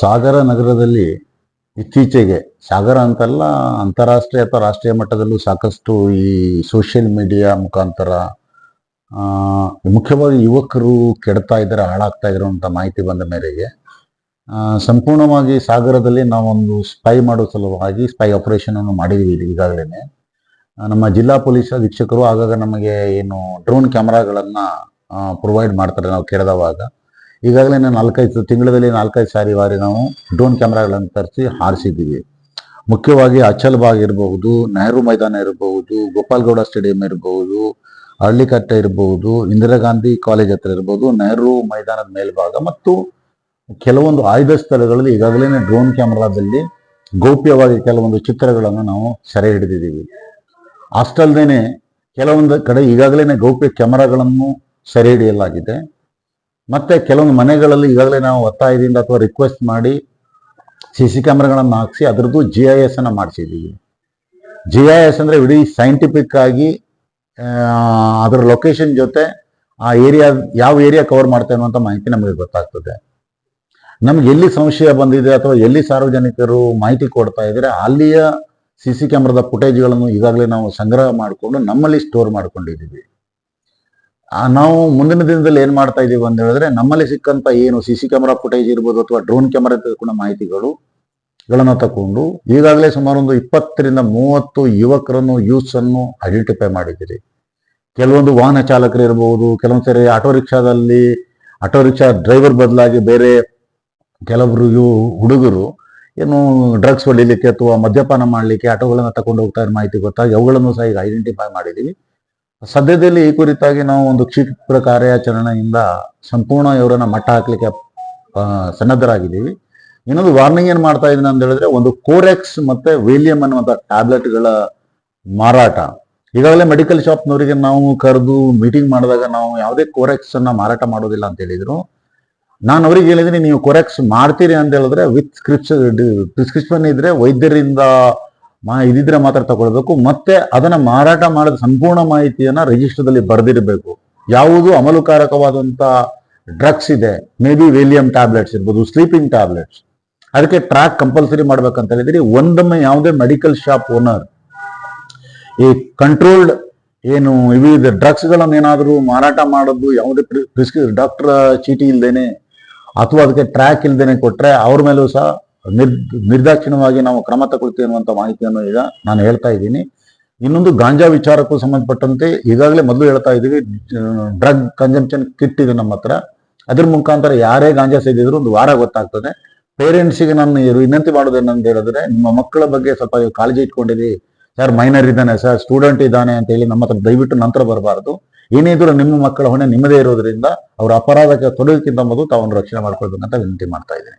ಸಾಗರ ನಗರದಲ್ಲಿ ಇತ್ತೀಚೆಗೆ, ಸಾಗರ ಅಂತಲ್ಲ, ಅಂತಾರಾಷ್ಟ್ರೀಯ ಅಥವಾ ರಾಷ್ಟ್ರೀಯ ಮಟ್ಟದಲ್ಲೂ ಸಾಕಷ್ಟು ಈ ಸೋಷಿಯಲ್ ಮೀಡಿಯಾ ಮುಖಾಂತರ ಮುಖ್ಯವಾಗಿ ಯುವಕರು ಕೆಡ್ತಾ ಇದ್ದಾರೆ, ಹಾಳಾಗ್ತಾ ಇದ್ದಾರೆ ಅಂತ ಮಾಹಿತಿ ಬಂದ ಮೇರೆಗೆ ಸಂಪೂರ್ಣವಾಗಿ ಸಾಗರದಲ್ಲಿ ನಾವೊಂದು ಸ್ಪೈ ಮಾಡೋ ಸಲುವಾಗಿ ಸ್ಪೈ ಆಪರೇಷನ್ ಅನ್ನು ಮಾಡಿದ್ದೀವಿ ಈಗಾಗಲೇ ನಮ್ಮ ಜಿಲ್ಲಾ ಪೊಲೀಸ್ ಅಧೀಕ್ಷಕರು ಆಗಾಗ ನಮಗೆ ಏನು ಡ್ರೋನ್ ಕ್ಯಾಮರಾಗಳನ್ನ ಪ್ರೊವೈಡ್ ಮಾಡ್ತಾರೆ ನಾವು ಕೆಡದವಾಗ ಈಗಾಗಲೇ ನಾಲ್ಕೈದು ತಿಂಗಳಲ್ಲಿ ನಾಲ್ಕೈದು ಸಾರಿ ಬಾರಿ ನಾವು ಡ್ರೋನ್ ಕ್ಯಾಮ್ರಾಗಳನ್ನು ತರಿಸಿ ಹಾರಿಸಿದ್ದೀವಿ. ಮುಖ್ಯವಾಗಿ ಅಚಲ್ ಬಾಗ್ ಇರಬಹುದು, ನೆಹರು ಮೈದಾನ ಇರಬಹುದು, ಗೋಪಾಲ್ಗೌಡ ಸ್ಟೇಡಿಯಂ ಇರಬಹುದು ಹಳ್ಳಿಕಟ್ಟೆ ಇರಬಹುದು, ಇಂದಿರಾ ಗಾಂಧಿ ಕಾಲೇಜ್ ಹತ್ರ ಇರಬಹುದು, ನೆಹರು ಮೈದಾನದ ಮೇಲ್ಭಾಗ ಮತ್ತು ಕೆಲವೊಂದು ಆಯ್ದ ಸ್ಥಳಗಳಲ್ಲಿ ಈಗಾಗಲೇ ಡ್ರೋನ್ ಕ್ಯಾಮ್ರಾದಲ್ಲಿ ಗೌಪ್ಯವಾಗಿ ಕೆಲವೊಂದು ಚಿತ್ರಗಳನ್ನು ನಾವು ಸೆರೆ ಹಿಡಿದಿದ್ದೀವಿ. ಅಷ್ಟಲ್ದೇನೆ ಕೆಲವೊಂದು ಕಡೆ ಈಗಾಗಲೇ ಗೌಪ್ಯ ಕ್ಯಾಮರಾಗಳನ್ನು ಸೆರೆ ಹಿಡಿಯಲಾಗಿದೆ. ಮತ್ತೆ ಕೆಲವೊಂದು ಮನೆಗಳಲ್ಲಿ ಈಗಾಗಲೇ ನಾವು ಒತ್ತಾಯದಿಂದ ಅಥವಾ ರಿಕ್ವೆಸ್ಟ್ ಮಾಡಿ ಸಿ ಸಿ ಕ್ಯಾಮ್ರಾಗಳನ್ನು ಹಾಕಿಸಿ ಅದರದ್ದು ಜಿ ಐ ಎಸ್ ಅನ್ನು ಮಾಡಿಸಿದ್ದೀವಿ ಜಿ ಐ ಎಸ್ ಅಂದ್ರೆ ಇಡೀ ಸೈಂಟಿಫಿಕ್ ಆಗಿ ಅದರ ಲೊಕೇಶನ್ ಜೊತೆ ಆ ಏರಿಯಾ ಯಾವ ಏರಿಯಾ ಕವರ್ ಮಾಡ್ತಾ ಅನ್ನುವಂಥ ಮಾಹಿತಿ ನಮಗೆ ಗೊತ್ತಾಗ್ತದೆ. ನಮ್ಗೆ ಎಲ್ಲಿ ಸಂಶಯ ಬಂದಿದೆ ಅಥವಾ ಎಲ್ಲಿ ಸಾರ್ವಜನಿಕರು ಮಾಹಿತಿ ಕೊಡ್ತಾ ಇದ್ದಾರೆ, ಅಲ್ಲಿಯ ಸಿ ಸಿ ಕ್ಯಾಮ್ರಾದ ಫುಟೇಜ್ಗಳನ್ನು ಈಗಾಗಲೇ ನಾವು ಸಂಗ್ರಹ ಮಾಡಿಕೊಂಡು ನಮ್ಮಲ್ಲಿ ಸ್ಟೋರ್ ಮಾಡ್ಕೊಂಡಿದ್ದೀವಿ ನಾವು ಮುಂದಿನ ದಿನದಲ್ಲಿ ಏನ್ ಮಾಡ್ತಾ ಇದೀವಿ ಅಂತ ಹೇಳಿದ್ರೆ, ನಮ್ಮಲ್ಲಿ ಸಿಕ್ಕಂತ ಏನು ಸಿ ಸಿ ಕ್ಯಾಮ್ರಾ ಫುಟೇಜ್ ಇರ್ಬೋದು ಅಥವಾ ಡ್ರೋನ್ ಕ್ಯಾಮರಾ ತೆಗೆದುಕೊಂಡ ಮಾಹಿತಿಗಳು ಗಳನ್ನ ತಕೊಂಡು ಈಗಾಗಲೇ ಸುಮಾರು ಒಂದು ಇಪ್ಪತ್ತರಿಂದ ಮೂವತ್ತು ಯುವಕರನ್ನು ಯೂತ್ಸ್ ಅನ್ನು ಐಡೆಂಟಿಫೈ ಮಾಡಿದ್ದೀರಿ. ಕೆಲವೊಂದು ವಾಹನ ಚಾಲಕರು ಇರಬಹುದು ಕೆಲವೊಂದು ಸರಿ ಆಟೋ ರಿಕ್ಷಾದಲ್ಲಿ, ಆಟೋ ರಿಕ್ಷಾ ಡ್ರೈವರ್ ಬದಲಾಗಿ ಬೇರೆ ಕೆಲವರು ಹುಡುಗರು ಏನು ಡ್ರಗ್ಸ್ ಹೊಡಿಲಿಕ್ಕೆ ಅಥವಾ ಮದ್ಯಪಾನ ಮಾಡಲಿಕ್ಕೆ ಆಟೋಗಳನ್ನು ತಗೊಂಡು ಹೋಗ್ತಾ ಇರೋ ಮಾಹಿತಿ ಗೊತ್ತಾಗಿ ಅವುಗಳನ್ನು ಸಹ ಈಗ ಐಡೆಂಟಿಫೈ ಮಾಡಿದ್ದೀವಿ. ಸದ್ಯದಲ್ಲಿ ಈ ಕುರಿತಾಗಿ ನಾವು ಒಂದು ಕ್ಷಿಪ್ರ ಕಾರ್ಯಾಚರಣೆಯಿಂದ ಸಂಪೂರ್ಣ ಇವರನ್ನ ಮಟ್ಟ ಹಾಕ್ಲಿಕ್ಕೆ ಸನ್ನದ್ಧರಾಗಿದ್ದೀವಿ. ಇನ್ನೊಂದು ವಾರ್ನಿಂಗ್ ಏನ್ ಮಾಡ್ತಾ ಇದ್ದೀನಿ ಅಂತ ಹೇಳಿದ್ರೆ, ಒಂದು ಕೋರೆಕ್ಸ್ ಮತ್ತೆ ವೇಲಿಯಂ ಅನ್ನುವಂಥ ಟ್ಯಾಬ್ಲೆಟ್ಗಳ ಮಾರಾಟ. ಈಗಾಗಲೇ ಮೆಡಿಕಲ್ ಶಾಪ್ನವರಿಗೆ ನಾವು ಕರೆದು ಮೀಟಿಂಗ್ ಮಾಡಿದಾಗ ನಾವು ಯಾವುದೇ ಕೋರೆಕ್ಸ್ ಅನ್ನ ಮಾರಾಟ ಮಾಡೋದಿಲ್ಲ ಅಂತ ಹೇಳಿದ್ರು. ನಾನು ಅವ್ರಿಗೆ ಹೇಳಿದ್ರೆ ನೀವು ಕೊರೆಕ್ಸ್ ಮಾಡ್ತೀರಿ ಅಂತ ಹೇಳಿದ್ರೆ ವಿತ್ ಸ್ಕ್ರಿಪ್ಷನ್ ಪ್ರಿಸ್ಕ್ರಿಪ್ಷನ್ ಇದ್ರೆ ವೈದ್ಯರಿಂದ ಮಾ ಇದಿದ್ರೆ ಮಾತ್ರ ತಗೊಳ್ಬೇಕು. ಮತ್ತೆ ಅದನ್ನ ಮಾರಾಟ ಮಾಡಿದ ಸಂಪೂರ್ಣ ಮಾಹಿತಿಯನ್ನ ರಿಜಿಸ್ಟರ್ದಲ್ಲಿ ಬರೆದಿರಬೇಕು. ಯಾವುದು ಅಮಲುಕಾರಕವಾದಂತ ಡ್ರಗ್ಸ್ ಇದೆ. ಮೇ ಬಿ ವೇಲಿಯಂ ಟ್ಯಾಬ್ಲೆಟ್ಸ್ ಇರ್ಬೋದು ಸ್ಲೀಪಿಂಗ್ ಟ್ಯಾಬ್ಲೆಟ್ಸ್ ಅದಕ್ಕೆ ಟ್ರ್ಯಾಕ್ ಕಂಪಲ್ಸರಿ ಮಾಡ್ಬೇಕಂತ ಹೇಳಿದ್ರಿ. ಒಂದೊಮ್ಮೆ ಯಾವುದೇ ಮೆಡಿಕಲ್ ಶಾಪ್ ಓನರ್ ಈ ಕಂಟ್ರೋಲ್ಡ್ ಏನು ವಿವಿಧ ಡ್ರಗ್ಸ್ ಗಳನ್ನ ಏನಾದರೂ ಮಾರಾಟ ಮಾಡೋದು, ಯಾವುದೇ ಪ್ರಿಸ್ಕ್ರಿ ಡಾಕ್ಟರ್ ಚೀಟಿ ಇಲ್ದೇನೆ, ಅಥವಾ ಅದಕ್ಕೆ ಟ್ರ್ಯಾಕ್ ಇಲ್ದೇನೆ ಕೊಟ್ರೆ ಅವ್ರ ಮೇಲೂ ಸಹ ನಿರ್ ನಿರ್ದಾಕ್ಷಿಣ್ಯವಾಗಿ ನಾವು ಕ್ರಮ ತಗೊಳ್ತೀವಿ ಅನ್ನುವಂಥ ಮಾಹಿತಿಯನ್ನು ಈಗ ನಾನು ಹೇಳ್ತಾ ಇದ್ದೀನಿ. ಇನ್ನೊಂದು ಗಾಂಜಾ ವಿಚಾರಕ್ಕೂ ಸಂಬಂಧಪಟ್ಟಂತೆ ಈಗಾಗಲೇ ಮೊದಲು ಹೇಳ್ತಾ ಇದ್ದೀವಿ ಡ್ರಗ್ ಕನ್ಸಂಪ್ಷನ್ ಕಿಟ್ ಇದೆ ನಮ್ಮ ಹತ್ರ. ಅದ್ರ ಮುಖಾಂತರ ಯಾರೇ ಗಾಂಜಾ ಸೇದಿದ್ರು ಒಂದು ವಾರ ಗೊತ್ತಾಗ್ತದೆ. ಪೇರೆಂಟ್ಸಿಗೆ ನಾನು ವಿನಂತಿ ಮಾಡೋದೇನಂತ ಹೇಳಿದ್ರೆ, ನಿಮ್ಮ ಮಕ್ಕಳ ಬಗ್ಗೆ ಸ್ವಲ್ಪ ಕಾಳಜಿ ಇಟ್ಕೊಂಡಿರಿ. ಸರ್ ಮೈನರ್ ಇದ್ದಾನೆ, ಸರ್ ಸ್ಟೂಡೆಂಟ್ ಇದ್ದಾನೆ ಅಂತ ಹೇಳಿ ನಮ್ಮ ಹತ್ರ ದಯವಿಟ್ಟು ನಂತರ ಬರಬಾರದು. ಏನೇ ಇದ್ರೂ ನಿಮ್ಮ ಮಕ್ಕಳ ಹೊಣೆ ನಿಮ್ಮದೇ ಇರೋದ್ರಿಂದ ಅವರ ಅಪರಾಧಕ್ಕೆ ತೊಡಗಿಕ್ಕಿಂತ ಮೊದಲು ತಾವನ್ನು ರಕ್ಷಣೆ ಮಾಡ್ಕೊಳ್ಬೇಕಂತ ವಿನಂತಿ ಮಾಡ್ತಾ ಇದ್ದೀನಿ.